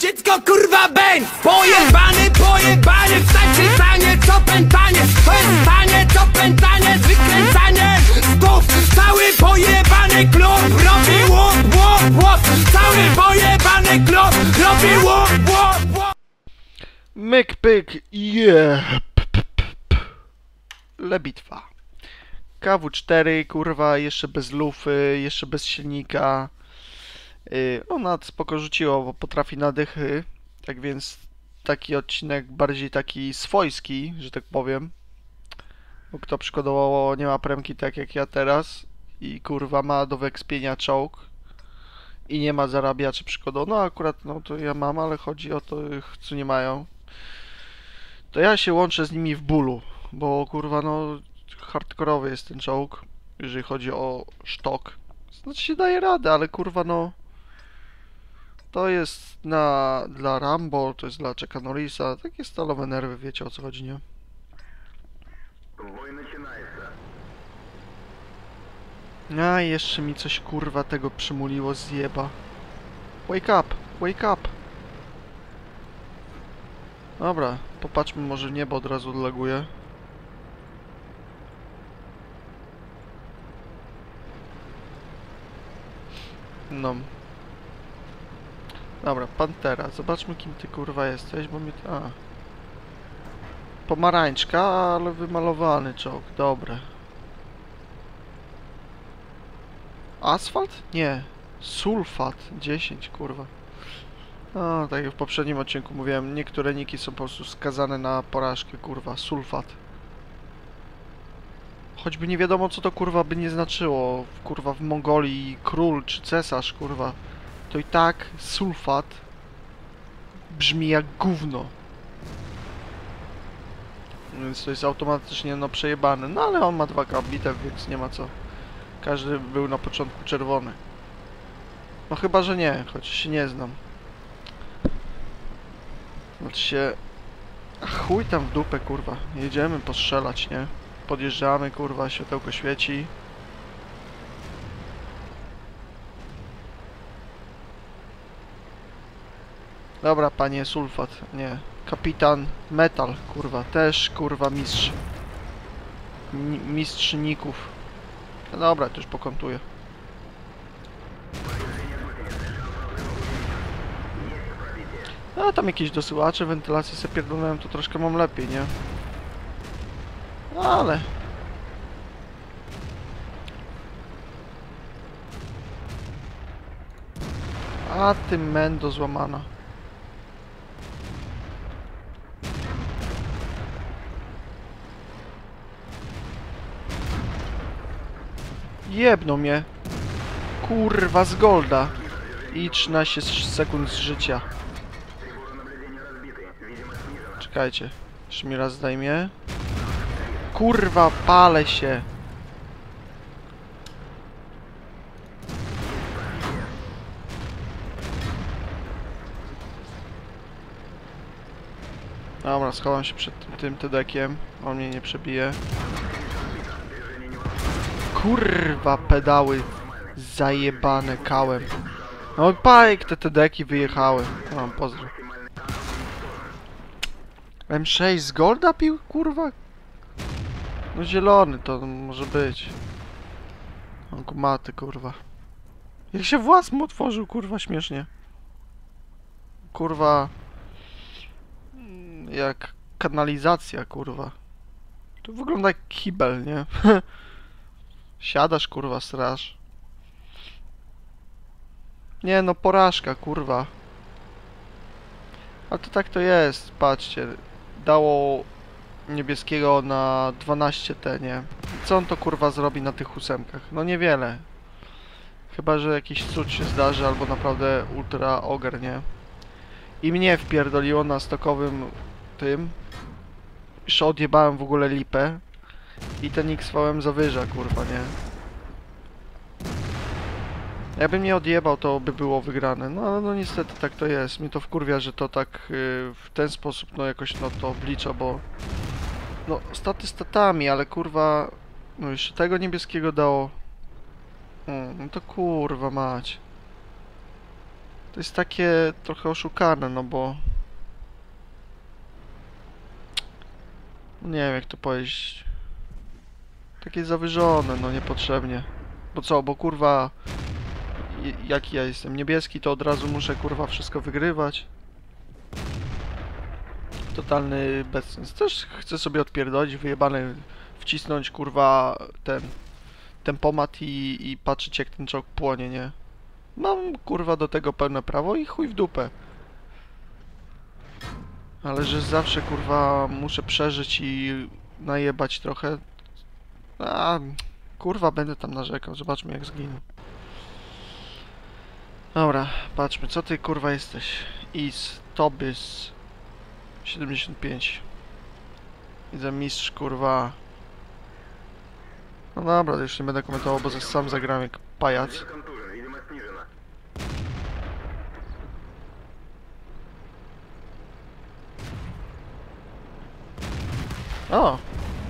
Dziecko kurwa bęk Pojebany, pojebany Wstać stanie, co pętanie To jest stanie, co pętanie Wykręcanie Stów Cały pojebany klub Robi łop, łop, łop Cały pojebany klub Robi łop, łop, łop Myk, pyk, je. P, p, p, p. Le bitwa. KW4, kurwa, jeszcze bez lufy, jeszcze bez silnika. Yy, ona spoko rzuciła, bo potrafi na dychy. Tak więc taki odcinek bardziej taki swojski, że tak powiem. Bo kto przykładowo nie ma premki tak jak ja teraz i kurwa ma do wekspienia czołg i nie ma zarabiaczy przykładowo. No akurat no to ja mam, ale chodzi o to, co nie mają to ja się łączę z nimi w bólu, bo kurwa no hardkorowy jest ten czołg, jeżeli chodzi o sztok. Znaczy się daje radę, ale kurwa no to jest na dla Rambo, to jest dla Chucka Norrisa, takie stalowe nerwy, wiecie o co chodzi, nie? A jeszcze mi coś kurwa tego przymuliło zjeba. Wake up, wake up. Dobra, popatrzmy może niebo od razu odlaguje. No. Dobra, Pantera. Zobaczmy kim ty kurwa jesteś, bo mi... A. Pomarańczka, ale wymalowany czołg. Dobre. Asfalt? Nie. Sulfat. 10, kurwa. No, tak jak w poprzednim odcinku mówiłem, niektóre niki są po prostu skazane na porażkę, kurwa, sulfat. Choćby nie wiadomo, co to kurwa by nie znaczyło, kurwa w Mongolii król czy cesarz, kurwa, to i tak sulfat brzmi jak gówno. Więc to jest automatycznie no przejebane, no ale on ma dwa bitew, więc nie ma co. Każdy był na początku czerwony. No chyba, że nie, choć się nie znam. Znaczy się... Chuj tam w dupę, kurwa. Jedziemy postrzelać, nie? Podjeżdżamy, kurwa, światełko świeci. Dobra, panie sulfat, nie. Kapitan metal, kurwa, też, kurwa, mistrz. Mi mistrz ników. No dobra, to już pokontuję. A tam jakieś dosyłacze, wentylację sobie pierdolnąłem, to troszkę mam lepiej, nie? No, ale... A ty mendo złamana. Jebną mnie. Kurwa z golda. I 13 sekund z życia. Czekajcie. Jeszcze mi raz zdejmie. Kurwa, palę się. Dobra, schowam się przed tym, tym tedekiem. On mnie nie przebije. Kurwa, pedały zajebane kałem. No pajek, te tedeki wyjechały. No, pozdro. M6 z Golda pił, kurwa? No zielony to może być. On kumaty, kurwa. Jak się włas mu otworzył, kurwa, śmiesznie. Kurwa... mm, Jak kanalizacja, kurwa. To wygląda jak kibel, nie? Siadasz, kurwa, straż. Nie no, porażka, kurwa. A to tak to jest, patrzcie. Dało niebieskiego na 12T, nie? Co on to kurwa zrobi na tych ósemkach? No niewiele. Chyba, że jakiś cud się zdarzy, albo naprawdę ultra oger, nie? I mnie wpierdoliło na stokowym tym. Jeszcze odjebałem w ogóle lipę. I ten XVM zawyża, kurwa, nie? Jakbym nie odjebał, to by było wygrane. No, no niestety tak to jest. Mnie to wkurwia, że to tak yy, w ten sposób, no jakoś no to oblicza, bo... No, staty statami, ale kurwa... No jeszcze tego niebieskiego dało. Mm, no to kurwa mać. To jest takie trochę oszukane, no bo... Nie wiem jak to powiedzieć. Takie zawyżone, no niepotrzebnie. Bo co, bo kurwa... j- Jak ja jestem niebieski, to od razu muszę kurwa wszystko wygrywać. Totalny bezsens. Też chcę sobie odpierdolić, wyjebany, wcisnąć kurwa ten tempomat i, i patrzeć jak ten czołg płonie, nie? Mam kurwa do tego pełne prawo i chuj w dupę. Ale że zawsze kurwa muszę przeżyć i najebać trochę. A, kurwa, będę tam narzekał. Zobaczmy, jak zginę. Dobra, patrzmy. Co ty, kurwa, jesteś? Is, Tobys. 75. Widzę mistrz, kurwa. No dobra, już nie będę komentował, bo sam zagram jak pajac. O!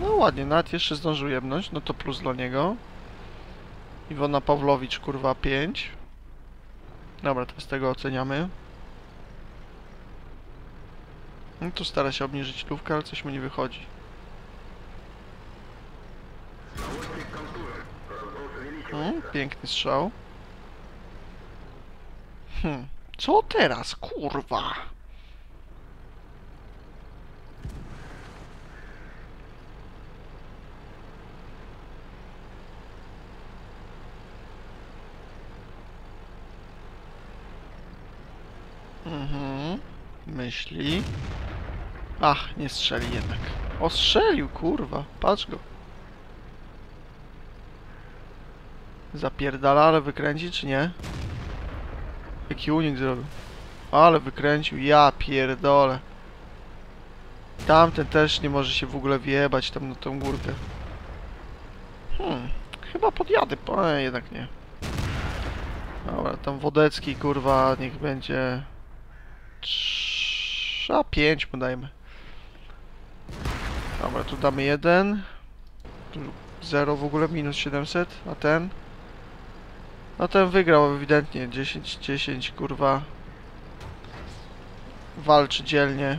No ładnie, nawet jeszcze zdążył jebnąć, no to plus dla niego. Iwona Pawlowicz, kurwa, 5. Dobra, to z tego oceniamy. No tu stara się obniżyć lówkę, ale coś mu nie wychodzi. Hmm, piękny strzał. Hmm, co teraz, kurwa? Mhm, myśli. Ach, nie strzeli jednak. Ostrzelił, kurwa, patrz go. Zapierdala, ale wykręci czy nie? Jaki unik zrobił? Ale wykręcił, ja pierdolę. Tamten też nie może się w ogóle wjebać tam na tą górkę. Hmm, chyba podjadę, po, jednak nie. Dobra, tam Wodecki kurwa, niech będzie... Trz- A pięć mu dajmy. Dobra, tu damy jeden. Tu zero w ogóle, minus 700, a ten? No ten wygrał ewidentnie, 10-10 kurwa. Walczy dzielnie.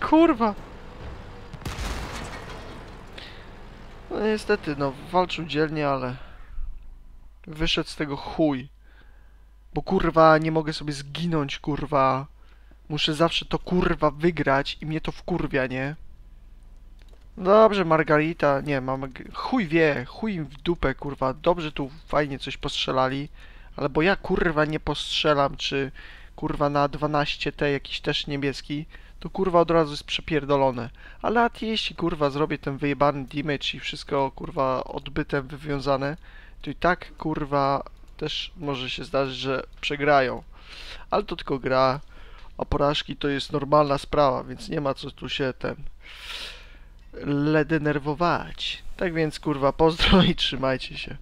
Kurwa? No niestety, no walczył dzielnie, ale wyszedł z tego chuj. Bo kurwa nie mogę sobie zginąć, kurwa. Muszę zawsze to kurwa wygrać i mnie to wkurwia, nie? Dobrze, Margarita, nie, mam... Chuj wie, chuj im w dupę, kurwa. Dobrze tu fajnie coś postrzelali, ale bo ja kurwa nie postrzelam, czy kurwa na 12T jakiś też niebieski, to kurwa od razu jest przepierdolone. Ale a jeśli kurwa zrobię ten wyjebany damage i wszystko kurwa odbytem wywiązane, to i tak kurwa też może się zdarzyć, że przegrają. Ale to tylko gra, a porażki to jest normalna sprawa, więc nie ma co tu się ten ledenerwować. Tak więc kurwa pozdro i trzymajcie się.